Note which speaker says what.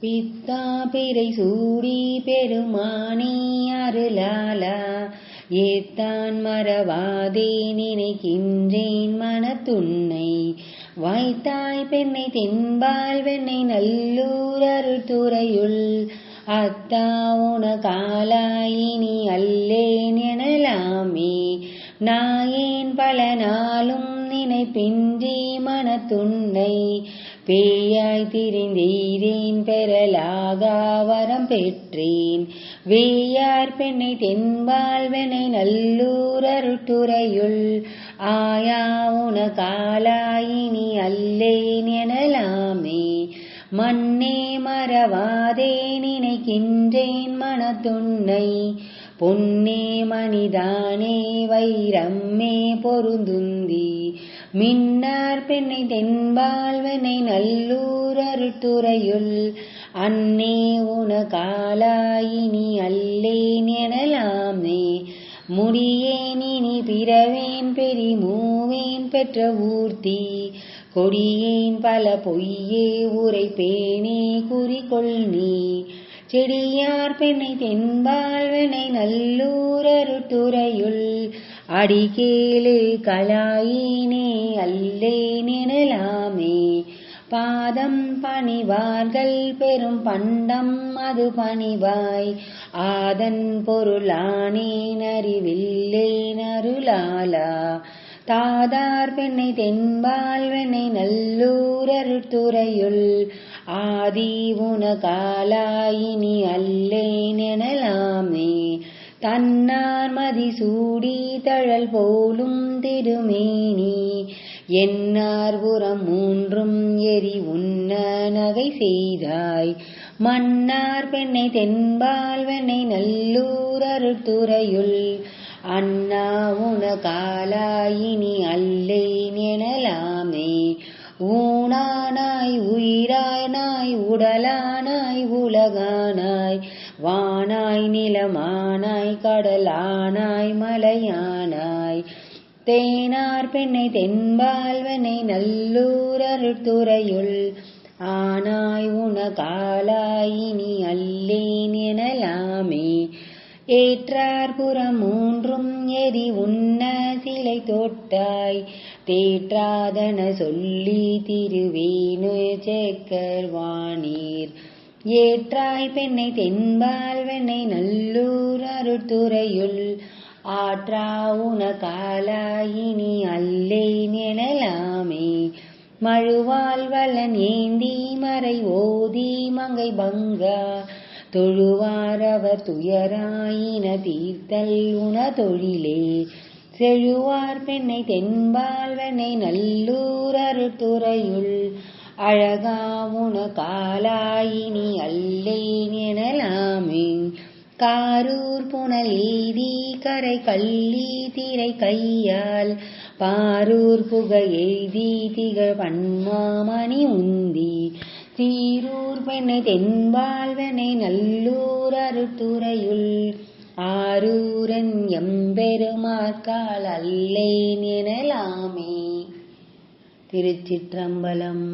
Speaker 1: பித்தாபிரை சூடி பெருமானே அருளாலா ஏத்தான் மறவாதே நினைக்கின்றேன் மனத்துன்னை. வாய்த்தாய் பெண்ணை தென்பால் வெண்ணை நல்லூர் அருள்துறையுள் அத்தா உன காலாயினி அல்லேன் எனலாமே. நாயேன் பல நாளும் நினைப்பின்றி மனத்துன்னை. பேயாய் திரிந்தீரேன் பெறலாகா வரம் பெற்றேன். வேயார் பெண்ணை தென்பால்வனை நல்லூர் அருட்டுரையுள் ஆயா உன காலாயினி அல்லேன் எனலாமே. மண்ணே மறவாதே நினைக்கின்றேன் மனத்துன்னை. பொன்னே மணிதானே வைரம்மே பொருந்துந்தி. மின்னார் பெண்ணை தென்பால்வனை நல்லூர் அருட்டுறையுள் அன்னே உனகாலாயினி அல்லேன் எனலாமே. முடியேன் இனி பிறவேன் பெரி மூவேன் பெற்ற ஊர்த்தி கொடியேன் பல பொய்யே உரைப்பேனே குறிக்கொள் நீ. செடியார் பெண்ணை தென்பால்வனை நல்லூர் அருட்டுறையுள் அடிகேளு கலாயினே அல்லேன் எனலாமே பாதம் பணிவார்கள் பெரும் பண்டம் அது பணிவாய் ஆதன் பொருளானே நறிவில்லை நருளாலா தாதார் பெண்ணை தென்பால் வெண்ணை நல்லூர் அருட்டுறையுள் ஆதி உனகாலாயினி அல்லேன் எனலாமே தன்னார் மதிசூடி தழல் போலும் திருமேனி என்னார் புறம் மூன்றும் எரி உண்ண நகை செய்தாய். மன்னார் பெண்ணை தென்பால் வெண்ணை நல்லூர் அருட்டுறையுள் அண்ணா உன காலாயினி அல்லேன் எனலாமே. ஊனானாய் உயிரானாய் உடலானாய் உலகானாய் வானாய் நிலமானாய் கடலானாய் மலையானாய். தேனார் பெண்ணை தென்பால்வனை நல்லூர் அருட்டுறையுள் ஆனாய் உனகாலாயினி அல்லேன் எனலாமே. ஏற்றார் புறம் மூன்றும் எரி உண்ண சிலை தோட்டாய். தேற்றாதன சொல்லி திருவேணு செக்கர்வானீர் ஏற்றாய் பெண்ணை தென்பால் வெண்ணை நல்லூர் அருட்டுறையுள் ஆற்றா உனகாலாயினி அல்லை எனலாமே. மழுவால் வலன் ஏந்தி மறை ஓதி மங்கை பங்கா. தொழுவாரவர் துயராயின தீர்த்தல் உன தொழிலே. செழுவார் பெண்ணை தென்பால் வெண்ணை நல்லூர் அருட்டுறையுள் அழகா காலாயினி அல்லேன் எனலாமே. காரூர் புனல் எய்தி கரை கள்ளி திரை கையால் பாரூர் புகை எய்தி திகழ் பன்மாமணி உந்தி. சீரூர் பெண்ணை தென்பால்வனை நல்லூர் அருட்டுறையுள் ஆரூரன் எம்பெருமார்கால் அல்லேன் எனலாமே. திருச்சிற்றம்பலம்.